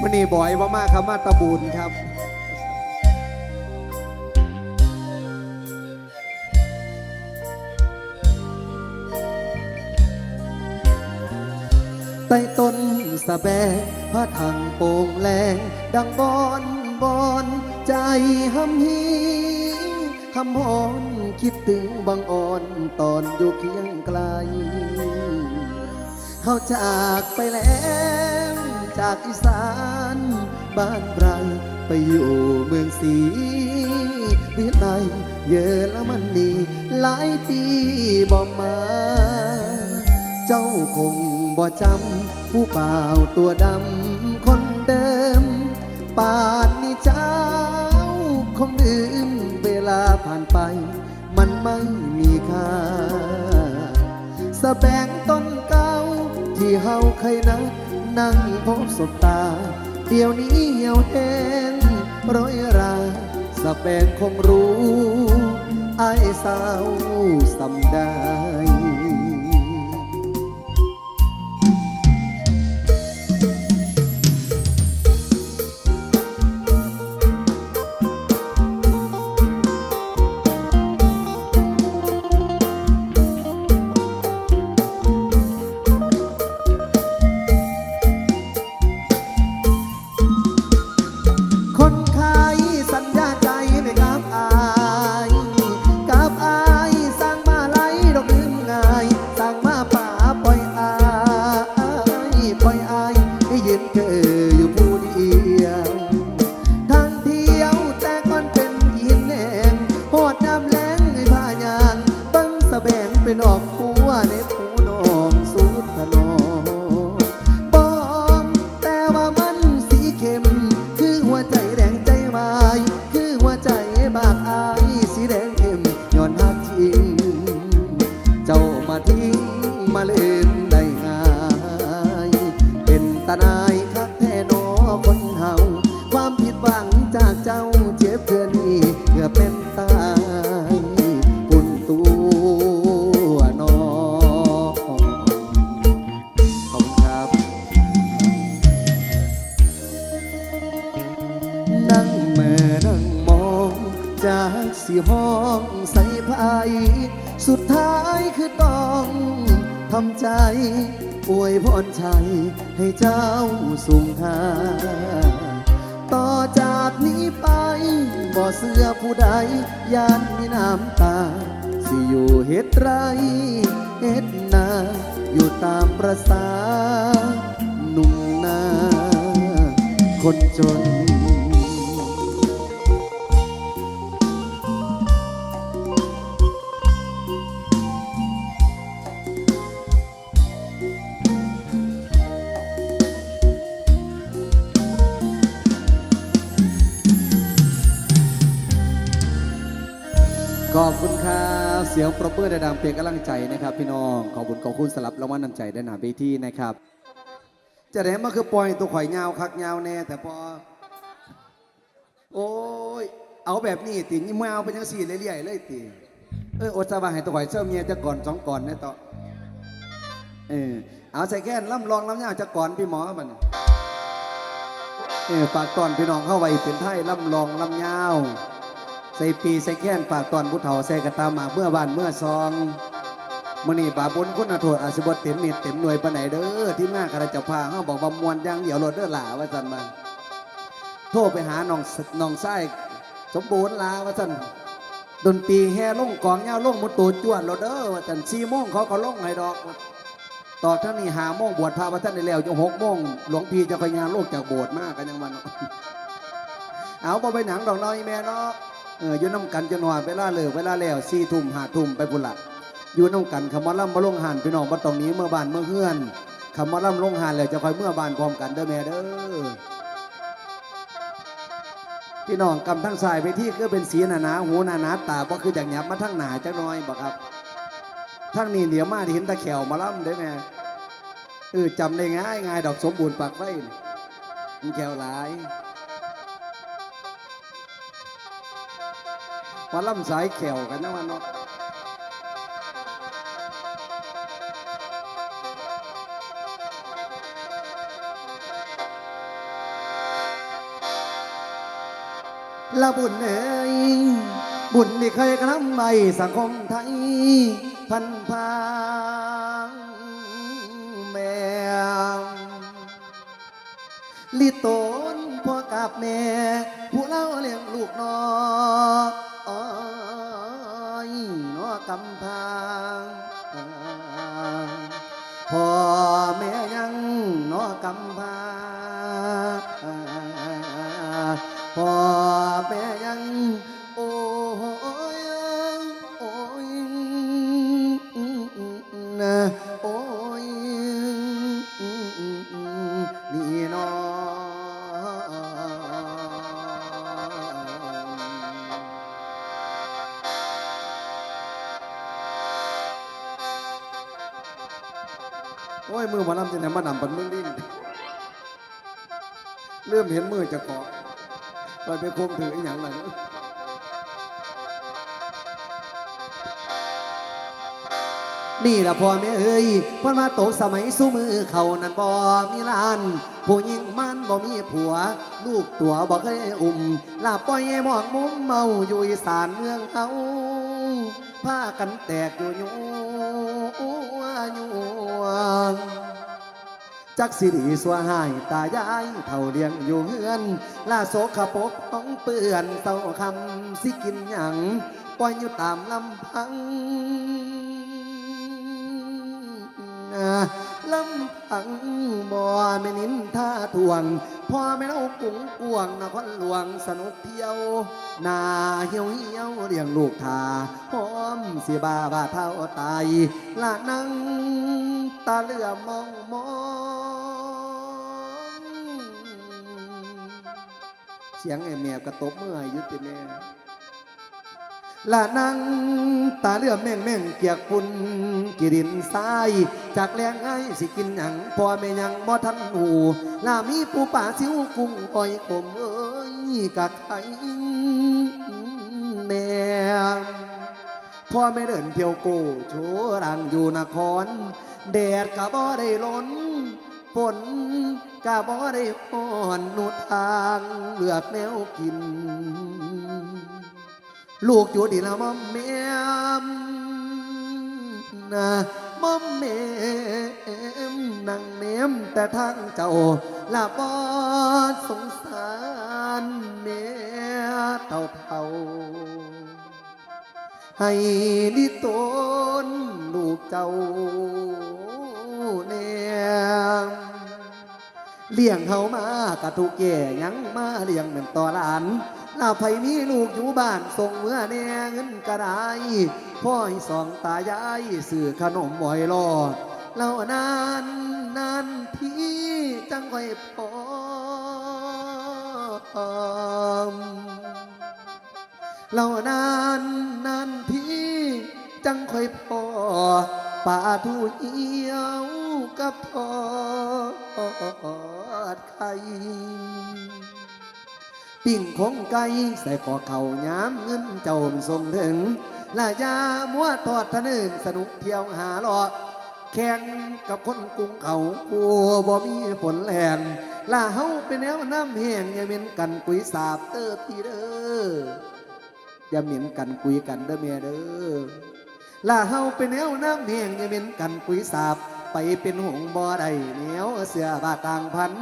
มื่อนี้บ่อยว่ามากครับมาตะบูนครับ ใต้ต้นสะแบพระถังโป่งแรงดังบอนบอนใจหำฮีคำหอนคิดถึงบางอ่อนตอนอยู่เคียงไกล เขาจากไปแล้ว จากอีสานบ้านไรไปอยู่เมืองศรีวิไลเยอรมนีหลายปีบ่มา เจ้าคงบ่จำผู้เปล่าตัวดำคนเดิม ป่านนี้เจ้าคงลืมเวลาผ่านไป มันไม่มีค่าสะแบงต้นเก่าที่เฮาเคยนัด นั่งพบสบตา เดี๋ยวนี้เหี่ยวแห้งร้อยราสะแบงคงรู้ ไอ้ายสาวสำดา ใส่ภัยสุดท้ายคือต้องทำใจอวยพรชัยให้เจ้าสุงหา ต่อจากนี้ไปบ่เสื้อผู้ใดยานมีน้ำตา สิอยู่เฮ็ดไรเฮ็ดนา อยู่ตามประสาหนุ่มนา คนจน ขอบคุณครับเสียงปรบมือดังๆเพียงกำลังใจนะครับ พี่น้องขอบคุณขอบคุณสลับรางวัลน้ำใจได้หนาเวทีนะครับ จะได้มาคือปล่อยตัวข่อยยาวคักยาวแน่แต่พอโอ้ยเอาแบบนี้ตินี่มาเอาเป็นยังสี่เรื่อยๆเลยติเอออดสบายให้ตัวข่อยเชื่อเมียจะก่อนสองก่อนนะต่อเออเอาใส่แค่นล่ำลองล่ำยาวจะก่อนพี่หมอมันเออฝากตอนพี่น้องเข้าไว้เป็นไทยล่ำลองล่ำยาว ใส่ปีใส่แค้นฝากตอนผู้เฒ่าใส่กระตามาเมื่อบานเมื่อซองมื่อนี้บาบุญคุณอโทษอาสิบดเต็มเม็ดเต็มหน่วยปานไหนเด้อที่งากระจ้าพาเขาบอกว่ามวนย่างเดียวรถเด้อหล่าว่าจันมาโทรไปหาน้องน้องไส้สมบูรณ์ลาว่าจันดนตรีแห่ลงกองเงาลงมุดตูจวนรถเด้อว่าจันสี่โมงเขาก็ลงให้ดอกต่อท่านนี่หาโมงบวชพระว่าท่านได้แล้วจนหกโมงหลวงพี่จะพยานโลกจากโบสถ์มากกันยังวันเอาไปหนังดอกน้อยแม่เนาะ เอออยู่น้ำกันจนหวาเวลาเลิกเวลาแล้วสี่ทุ่มห้าทุ่มไปพุ่นละอยู่น้ำกันคำว่าล่ำมาลงหันพี่น้องบ่ตรงนี้เมื่อบ้านเมื่อเฮือนคำว่าล่ำลงหันแล้วจะคอยเมื่อบานพร้อมกันเด้อแม่เด้อพี่น้องกำทั้งสายไปที่ก็เป็นสีหนาหนาหูหนาหนาตาบ่คือจากหยับมาทั้งหนาจักน้อยบ่ครับทั้งนี้เดี๋ยวมาเห็นตะแขวมาล่ำเด้อแม่เออจำได้ง่ายง่ายดอกสมบูรณ์ปากไฟนี่มันแขวหลาย มาล่ำสายแขวกันนะวันเนาะละบุญเอ้ยบุญที่เคยกระทำไว้สังคมไทย พันพางแมวลิโตนพ่อกับแม่ ผู้เล่าเลี้ยงลูกน้อ ยนอกำพางพ่อแม่ยังนอกำพา โอ้ยมือหมอนำจะไหนมานำปันมึงดิ้นเริ่มเห็นมือจะเกาะไปไปคมถืออีหยังหลังนี่ละพ่อแม่เอ้ยพ่นมาตกสมัยสู้มือเขานั่นบ่มีลาน ผู้หญิงมันบ่มีผัว ลูกตัวบ่เคยอุ้มลาปล่อยให้หมอกมุมเมาอยู่อีสานเมืองเฮาผ้ากันแตกอยู่ยั จักสิริสวหายตายายเท่าเลี้ยงอยู่เฮือนลาโสขปกต้องเปื่อนเต้าคำสิกินหยังปล่อยอยู่ตามลำพัง ลำพังบ่แม่นินท่าทวง พ่อแม่เรากุ้งกวงนครหลวงสนุกเที่ยวนาเหี่ยวเหี่ยวเลี้ยงลูกทาพร้อมเสียบาบาเท่าตายละนั่งตาเลือมองมองเสียงไอ้แมวกระตบเมื่อยยุติแม่ ละนั่งตาเลือมแม่งแม่งเกียกปุ่นกิรินทรายจากแรงไอ้สิกินหยังพ่อแม่ยังบ่ทันหูลามีปูป่าซิวกุ้งอ้อยขมเอ้ยกะไข่แม่พ่อไม่เดินเที่ยวโกโชว์รังอยู่นครแดดกะบ่ได้ล้นฝนกะบ่ได้ป้อนหนุทางเลือกแนวกิน ลูกอยู่ดีละม่อมแม่มนะม่อมแม่มนั่งเนมแต่ทางเจ้าละบ่สงสารแม่เท่าเท่าให้ลิตนลูกเจ้าแนมเลี้ยงเฮามากะทุกแก่ยังมาเลี้ยงเหมือนต่อหลาน ลาไผมีลูกอยู่บ้านส่งเมื่อแน่เงินกระไดพ่อให้สองตายายสื่อขนมบ่อยรอแล้วนานนานที่จังค่อยพอมเรานานนานที่จังค่อยพอป่าทูเหี่ยวกับทอดไข่ ปิ่งขงไก่ใส่ขอเข่าย้ำเงินเจ้ามันส่งถึงลายามัวทอดทะนึงสนุกเที่ยวหาหลอดแข่งกับคนกรุงเขากลัวบ่มีฝนแรงลาเฮาเป็นแนวน้ำแห้งอย่าเป็นกันกุยสาบเตอพี่เด้ออย่าเหม็นกันคุยกันเด้อแม่เด้อล่าเฮาเป็นแนวน้ำแห้งอย่าเหม็นกันคุยสาบ ไปเป็นหงบ่ได้แนวเสือบาต่างพัน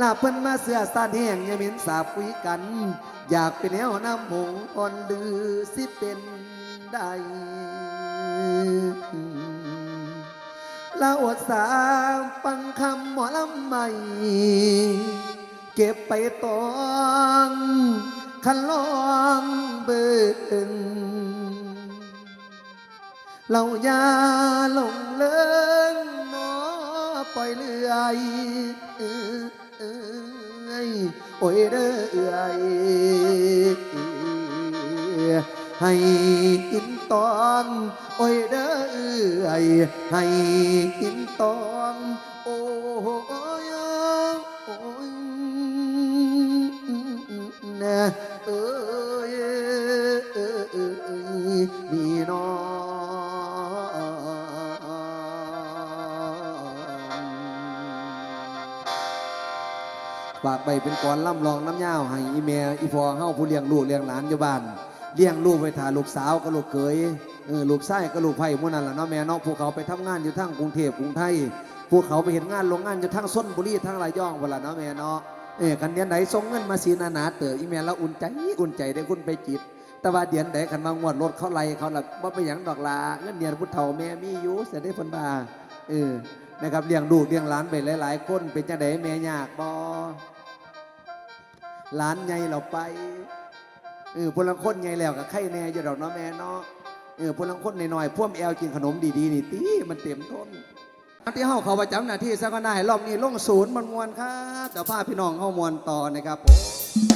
ลาเพิ่นมาเสือสานแห้งยาเหม็นสาบคุยกัน อยากเป็นแนวน้ำหงอ่อนลือสิเป็นได้ลาอดสาฟังคำหมอลำใหม่ เก็บไปตองคันลองเบิ่งเราอย่าหลงเลิงหน ปล่อยเลื่อยเอ้ยโอ้ยเด้อเอ้ยให้หินตองโอ้ยเด้อเอ้ยให้หินตองโอ้ยโอ้ยนะเอ้ยเอ้ยเฝากไปเป็นกรล่ำรองน้ำยาวให้อีเมอีพอเฮาผู้เลี้ยงลูกเลี้ยงหลานอยู่บ้านเลี้ยงลูกไปถ่าลูกสาวกับลูกเขยเออลูกชายกับลูกไผ่มู่นั่นละเนาะแม่เนาะพวกเขาไปทำงานอยู่ทั้งกรุงเทพกรุงไทยพวกเขาไปเห็นงานโรงงานอยู่ทั้งส้นบุรีทั้งระยย่องเวลาเนาะแม่เนาะเออกันเดียนไหนส่งเงินมาสีนานาเต๋ออีเมลแล้วอุ่นใจอุ่นใจได้คุณไปจิต แต่ว่าเดือนไหนขันมางวดรถเขาไล่เขาละว่าไปหยังดอกลาเงินเดือนพุทธเฒ่าแม่มีอยู่เสียได้เพันบาเออ นะครับเลี้ยงลูกเลี้ยงหลานไปหลาย ๆ คนเป็นจังไดแม่ยากบ่หลานใหญ่เราไปเออพลังคนใหญ่แล้วกับไข่แน่อยู่ดอกเนาะแม่เนาะเออพลังคนน้อยๆพ่วมแอลกินขนมดีๆนี่ตีมันเต็มทนที่เฮาเขาประจำหน้าที่ซะก็ได้รอบนี้ลงศูนย์มันมวนครับแต่พาพี่น้องเข้ามวนต่อนะครับผม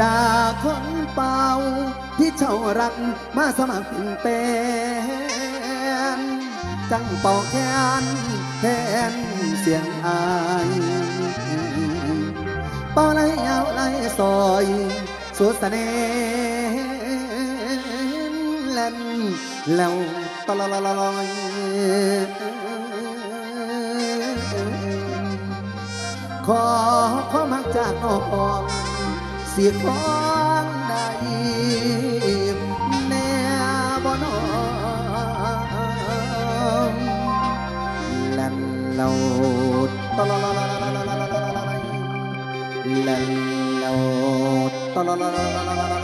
จากคนเป่าที่เจ้ารักมาสมัครเป็นจังเป่าแค้นแทนเสียงอายเป่าไหลยาวไหลซอยสุดเสน่ห์เล่นแล้วตะลอล ขอขอมหัจากน้องสิขอได้แน่บ่น้องลันเลาตลอลลันเลาตลอล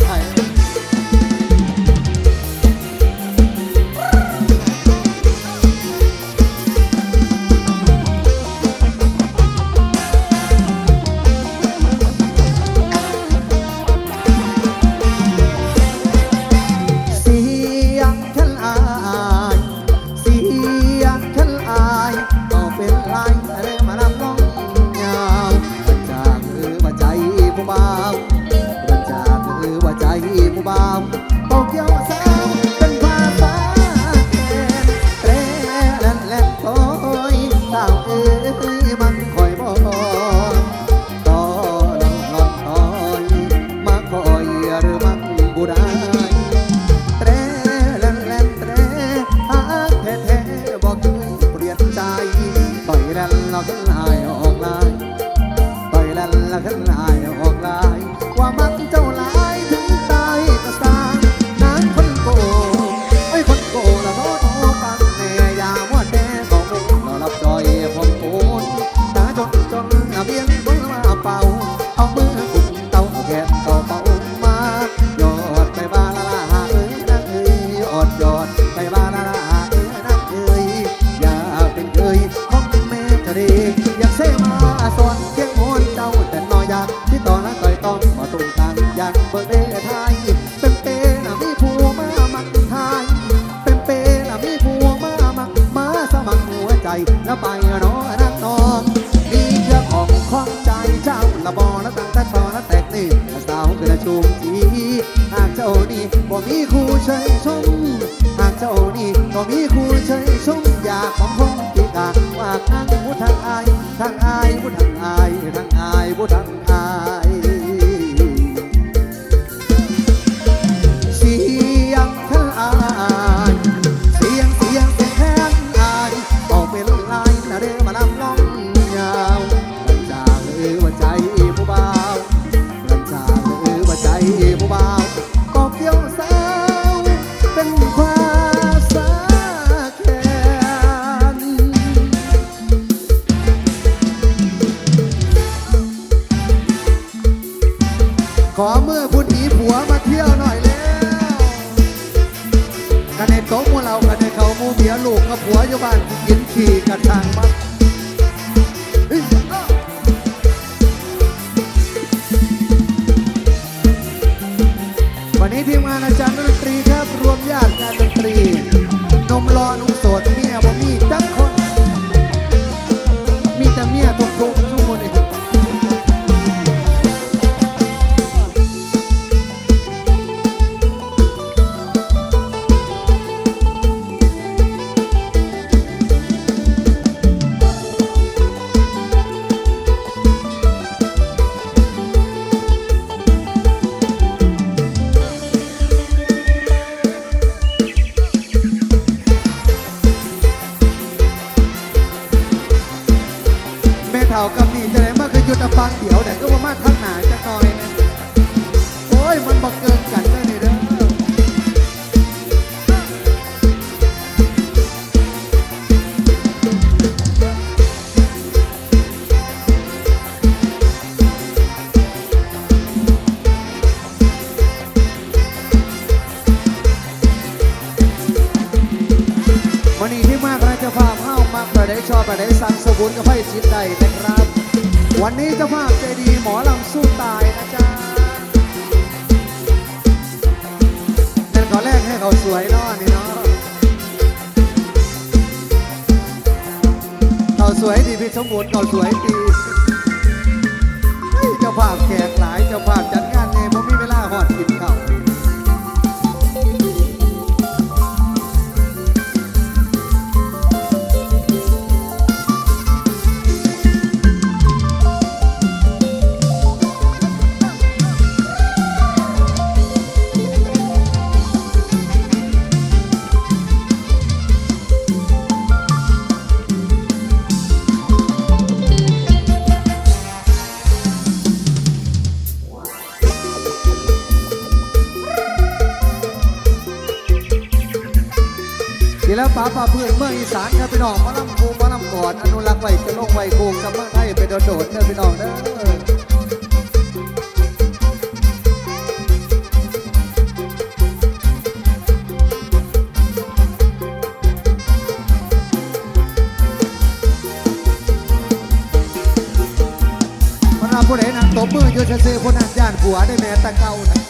诶 ฟังเดียวแต่ก็ว่ามาทางหนาจะคน่อย โอ้ยมันบักเกินกัน นเขาสวยตี ป้าป่าพื้นเมืองอีสานครับพี่น้องมาลำโพงมาลำกอดอนุรักษ์ไว้จะลงไว้โกงกับเมืองไทยไปโดดโดดเด้อพี่น้องเด้อผู้ใดนั่งตบมือโยชเซคนนั่งย่านผัวได้แม่ตะเกานะ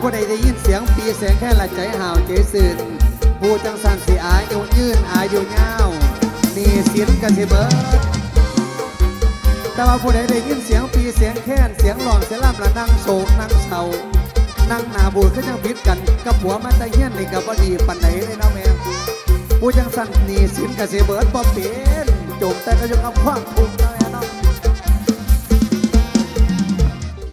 ผู้ใดได้ยินเสียงปีเสียงแค่ละใจห่าวใจสื่นผู้จังสันสีอายุยืนอายุยาวมีสินกันสิเบิดแต่ว่าผู้ใดได้ยินเสียงปีเสียงแค้นเสียงหลอนเสียงล่ำละนั่งโศกนั่งเศร้านั่งหนาบูดก็ยังพิดกันกับหัวมันตะเฮียนนี่กับบ่ดีปันไหนเลยนะแม่ผู้จังสันนี่สินกันสิเบิดบ่เป็นจมแต่ก็ยังกับความทุกข์